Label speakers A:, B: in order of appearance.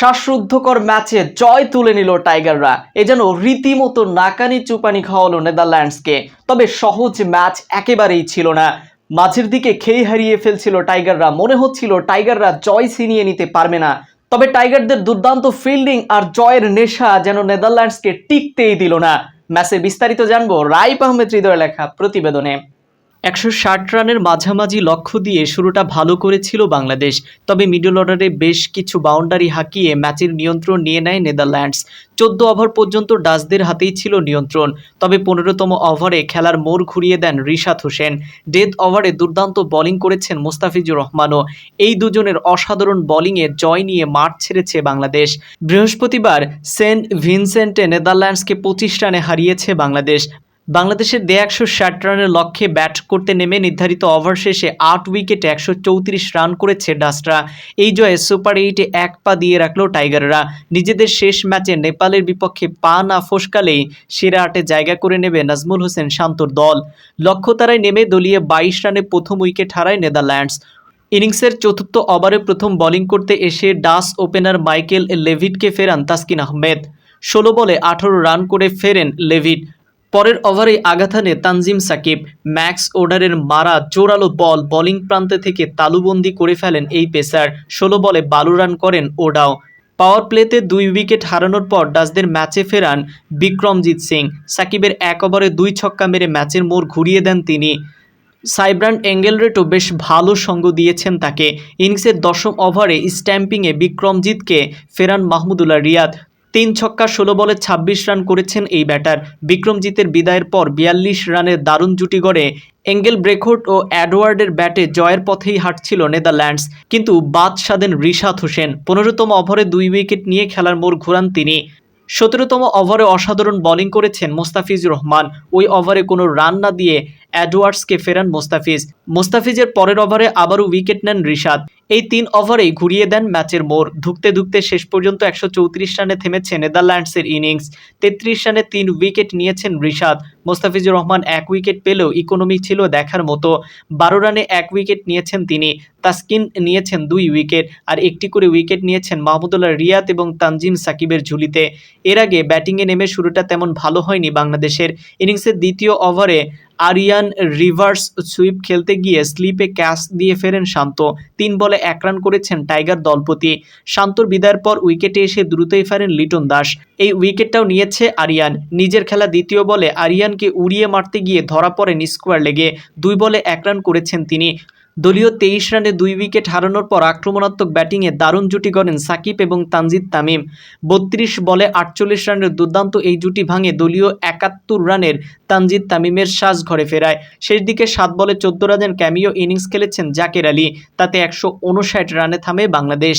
A: শ্বাসরুদ্ধকর ম্যাচে জয় তুলে নিল টাইগাররা। এ যেন রীতিমতো নাকানি চুপানি খাওয়ালো নেদারল্যান্ডসকে। তবে সহজ ম্যাচ একেবারেই ছিল না। মাঝের দিকে খেই হারিয়ে ফেলছিল টাইগাররা। মনে হচ্ছিল টাইগাররা জয় ছিনিয়ে নিতে পারবে না। তবে টাইগারদের দুর্দান্ত ফিল্ডিং আর জয়ের নেশা যেন নেদারল্যান্ডসকে টিকতেই দিল না। ম্যাচে বিস্তারিত জানব রাইপ আহমেদ হৃদয় লেখা প্রতিবেদনে। একশো ষাট রানের মাঝামাঝি লক্ষ্য দিয়ে শুরুটা ভালো করেছিল বাংলাদেশ। তবে মিডল অর্ডারে বেশ কিছু বাউন্ডারি হাঁকিয়ে ম্যাচের নিয়ন্ত্রণ নিয়ে নেয় নেদারল্যান্ডস। চোদ্দ ওভার পর্যন্ত ডাচদের হাতেই ছিল নিয়ন্ত্রণ। তবে পনেরোতম ওভারে খেলার মোড় ঘুরিয়ে দেন রিশাদ হোসেন। ডেথ ওভারে দুর্দান্ত বোলিং করেছেন মোস্তাফিজুর রহমানও। এই দুজনের অসাধারণ বোলিংয়ে জয় নিয়ে মাঠ ছেড়েছে বাংলাদেশ। বৃহস্পতিবার সেন্ট ভিনসেন্টে নেদারল্যান্ডসকে পঁচিশ রানে হারিয়েছে বাংলাদেশ। বাংলাদেশের দেড় একশো ষাট রানের লক্ষ্যে ব্যাট করতে নেমে নির্ধারিত ওভার শেষে আট উইকেটে একশো চৌত্রিশ রান করেছে ডাস্টরা এই জয়ে সুপার এইটে এক পা দিয়ে রাখল টাইগাররা। নিজেদের শেষ ম্যাচে নেপালের বিপক্ষে পা না ফসকালেই সেরা আটে জায়গা করে নেবে নাজমুল হোসেন শান্তর দল। লক্ষ্য তারায় নেমে দলীয় বাইশ রানে প্রথম উইকেট হারায় নেদারল্যান্ডস। ইনিংসের চতুর্থ ওভারে প্রথম বোলিং করতে এসে ডাস ওপেনার মাইকেল লেভিটকে ফেরান তাসকিন আহমেদ। ষোলো বলে আঠারো রান করে ফেরেন লেভিট। পরের ওভারে আঘাত তানজিম সাকিব। ম্যাক্স ওডারের মারা জোরালো বল বোলিং প্রান্তে থেকে তালুবন্দি করে ফেলেন এই পেসার। ষোলো বলে বালু রান করেন ওডাও। পাওয়ার প্লেতে দুই উইকেট হারানোর পর ডাচদের ম্যাচে ফেরান বিক্রমজিৎ সিং। সাকিবের এক ওভারে দুই ছক্কা মেরে ম্যাচের মোড় ঘুরিয়ে দেন তিনি। সাইব্রান এঙ্গেলরেটও বেশ ভালো সঙ্গ দিয়েছেন তাকে। ইনিংসের দশম ওভারে স্ট্যাম্পিংয়ে বিক্রমজিৎকে ফেরান মাহমুদুল্লাহ রিয়াদ। তিন ছক্কা ষোলো বলে ছাব্বিশ রান করেছেন এই ব্যাটার। বিক্রমজিতের বিদায়ের পর বিয়াল্লিশ রানের দারুণ জুটি গড়ে এঙ্গেল ব্রেকহুড ও অ্যাডওয়ার্ডের ব্যাটে জয়ের পথেই হাঁটছিল নেদারল্যান্ডস। কিন্তু বাদ সাধেন রিশাদ হোসেন। পনেরোতম ওভারে দুই উইকেট নিয়ে খেলার মোড় ঘুরান তিনি। সতেরোতম ওভারে অসাধারণ বোলিং করেছেন মোস্তাফিজুর রহমান। ওই ওভারে কোনো রান না দিয়ে অ্যাডওয়ার্ডসকে ফেরান মোস্তাফিজ। মোস্তাফিজের পরের ওভারে আবারও উইকেট নেন রিশাদ। এই তিন ওভারেই ঘুরিয়ে দেন ম্যাচের মোড়। ধুকতে ধুকতে শেষ পর্যন্ত একশো চৌত্রিশ রানে থেমেছে নেদারল্যান্ডসের ইনিংস। তেত্রিশ রানে তিন উইকেট নিয়েছেন রিশাদ। মোস্তাফিজুর রহমান এক উইকেট পেলেও ইকোনমি ছিল দেখার মতো। বারো রানে এক উইকেট নিয়েছেন তিনি। তাসকিন নিয়েছেন দুই উইকেট আর একটি করে উইকেট নিয়েছেন মাহমুদুল্লাহ রিয়াদ এবং তানজিম সাকিবের ঝুলিতে। এর আগে ব্যাটিংয়ে নেমে শুরুটা তেমন ভালো হয়নি বাংলাদেশের। ইনিংসের দ্বিতীয় ওভারে আরিয়ান রিভার্স সুইপ খেলতে গিয়ে স্লিপে ক্যাচ দিয়ে ফেরেন শান্ত। তিন বলে এক রান করেছেন টাইগার দলপতি। শান্তর বিদায়ের পর উইকেটে এসে দ্রুতই ফেরেন লিটন দাস। এই উইকেটটাও নিয়েছে আরিয়ান। নিজের খেলা দ্বিতীয় বলে আরিয়ানকে উড়িয়ে মারতে গিয়ে ধরা পড়েন স্কোয়ার লেগে। দুই বলে এক রান করেছেন তিনি। দলীয় তেইশ রানে দুই উইকেট হারানোর পর আক্রমণাত্মক ব্যাটিংয়ে দারুণ জুটি গড়েন সাকিব এবং তানজিদ তামিম। বত্রিশ বলে আটচল্লিশ রানের দুর্দান্ত এই জুটি ভাঙে দলীয় একাত্তর রানের তানজিদ তামিমের শ্বাস ঘরে ফেরায়। শেষ দিকে সাত বলে চোদ্দ রানের ক্যামিও ইনিংস খেলেছেন জাকের আলী। তাতে একশো উনষাট রানে থামে বাংলাদেশ।